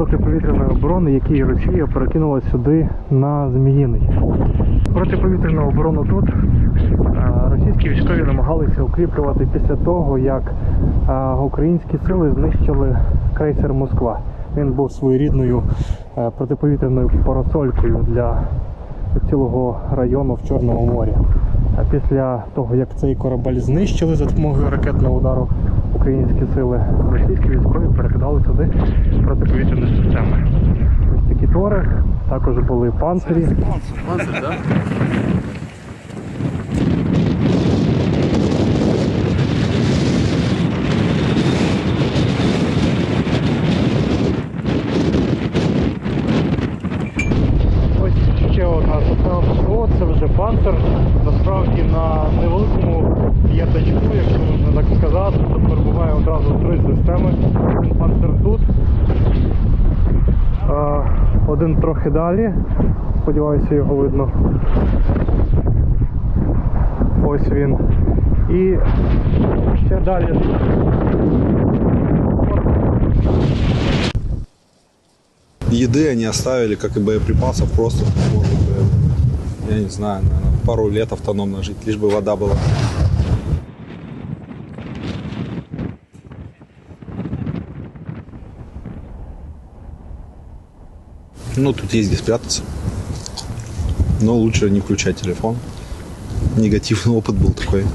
протиповітряної оборони, який Росія перекинула сюди на Зміїний. Протиповітряну оборону тут е, російські військові намагалися укріплювати після того, як е, українські сили знищили крейсер Москва. Він був своєрідною е, протиповітряною парасолькою для цілого району в Чорному морі. А після того, як цей корабель знищили за допомогою ракетного удару українські сили, російські військові перекидали сюди протиповітряні системи. Ось такі тори, також були панцирі. Панцирь, да? Ось ще одна система це вже панцир. Насправді на невеликому п'ятачку, якщо можна так сказати, тут перебуває одразу три системи. Панцир тут, один трохи далі. Сподіваюся, його видно. Ось він. І ще далі. Еды они оставили, как и боеприпасов, просто можно, бы, я не знаю, наверное, пару лет автономно жить, лишь бы вода была. Ну, тут есть где спрятаться. Но лучше не включать телефон. Негативный опыт был такой.